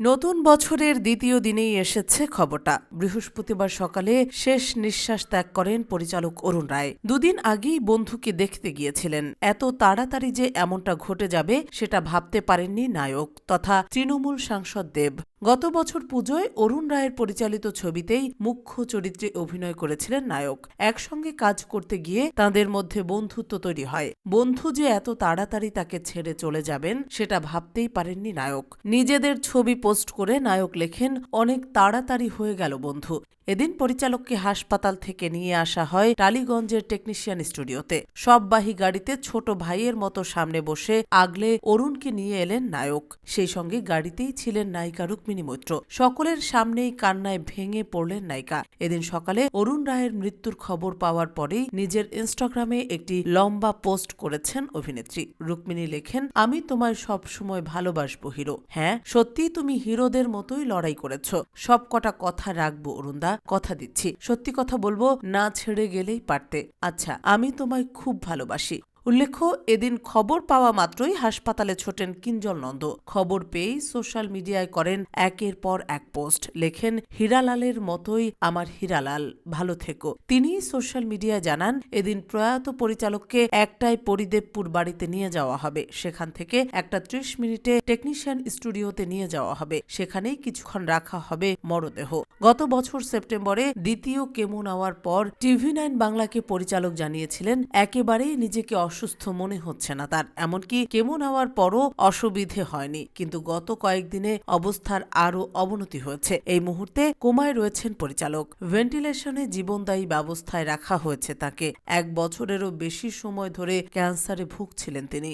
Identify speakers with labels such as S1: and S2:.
S1: নতুন বছরের দ্বিতীয় দিনেই এসেছে খবরটা। বৃহস্পতিবার সকালে শেষ নিঃশ্বাস ত্যাগ করেন পরিচালক অরুণ রায়। দুদিন আগেই বন্ধুকে দেখতে গিয়েছিলেন। এত তাড়াতাড়ি যে এমনটা ঘটে যাবে, সেটা ভাবতে পারেননি নায়ক, তথা তৃণমূল সাংসদ দেব। গত বছর পুজোয় অরুণ রায়ের পরিচালিত ছবিতেই মুখ্য চরিত্রে অভিনয় করেছিলেন নায়ক। একসঙ্গে কাজ করতে গিয়ে তাঁদের মধ্যে বন্ধুত্ব তৈরি হয়। বন্ধু যে এত তাড়াতাড়ি তাকে ছেড়ে চলে যাবেন, সেটা ভাবতেই পারেননি নায়ক। নিজেদের ছবি পোস্ট করে নায়ক লেখেন, অনেক তাড়াতাড়ি হয়ে গেল বন্ধু। এদিন পরিচালককে হাসপাতাল থেকে নিয়ে আসা হয় টালিগঞ্জের টেকনিশিয়ান স্টুডিওতে। সববাহী গাড়িতে ছোট ভাইয়ের মতো সামনে বসে আগলে অরুণকে নিয়ে এলেন নায়ক। সেই সঙ্গে গাড়িতেই ছিলেন নায়িকা রুক্মিণী মৈত্র সকলের সামনেই কান্নায় ভেঙে পড়লেন নায়িকা। এদিন সকালে অরুণ রায়ের মৃত্যুর খবর পাওয়ার পরেই নিজের ইনস্টাগ্রামে একটি লম্বা পোস্ট করেছেন অভিনেত্রী। রুক্মিণী লেখেন, আমি তোমায় সব সময় ভালোবাসবো, হিরো। হ্যাঁ সত্যি তুমি হিরোদের মতোই লড়াই করেছ। সব কটা কথা রাখব, অরুণদা, কথা দিচ্ছি। সত্যি কথা বলব, না ছেড়ে গেলেই পারতে। আচ্ছা আমি তোমায় খুব ভালোবাসি। উল্লেখ্য, এদিন খবর পাওয়া মাত্রই হাসপাতালে ছোটেন কিঞ্জল নন্দ। খবর পেয়েই সোশ্যাল মিডিয়ায় করেন একের পর এক পোস্ট। লেখেন, হীরালালের মতোই আমার হীরালাল, ভালো থেকো। তিনি সোশ্যাল মিডিয়ায় জানান, এদিন প্রয়াত পরিচালককে একটাই পরিদেবপুর বাড়িতে নিয়ে যাওয়া হবে। সেখান থেকে একটা ত্রিশ মিনিটে টেকনিশিয়ান স্টুডিওতে নিয়ে যাওয়া হবে। সেখানেই কিছুক্ষণ রাখা হবে মরদেহ। গত বছর সেপ্টেম্বরে দ্বিতীয় কেমো নেওয়ার পর টিভি নাইন বাংলাকে পরিচালক জানিয়েছিলেন, একেবারেই নিজেকে অসুস্থ মনে হচ্ছে না তার, এমনকি কেমো নেওয়ার পরও অসুবিধে হয়নি। কিন্তু গত কয়েকদিনে অবস্থার আরও অবনতি হয়েছে। এই মুহূর্তে কোমায় রয়েছেন পরিচালক। ভেন্টিলেশনে জীবনদায়ী ব্যবস্থায় রাখা হয়েছে তাকে। এক বছরেরও বেশি সময় ধরে ক্যান্সারে ভুগছিলেন তিনি।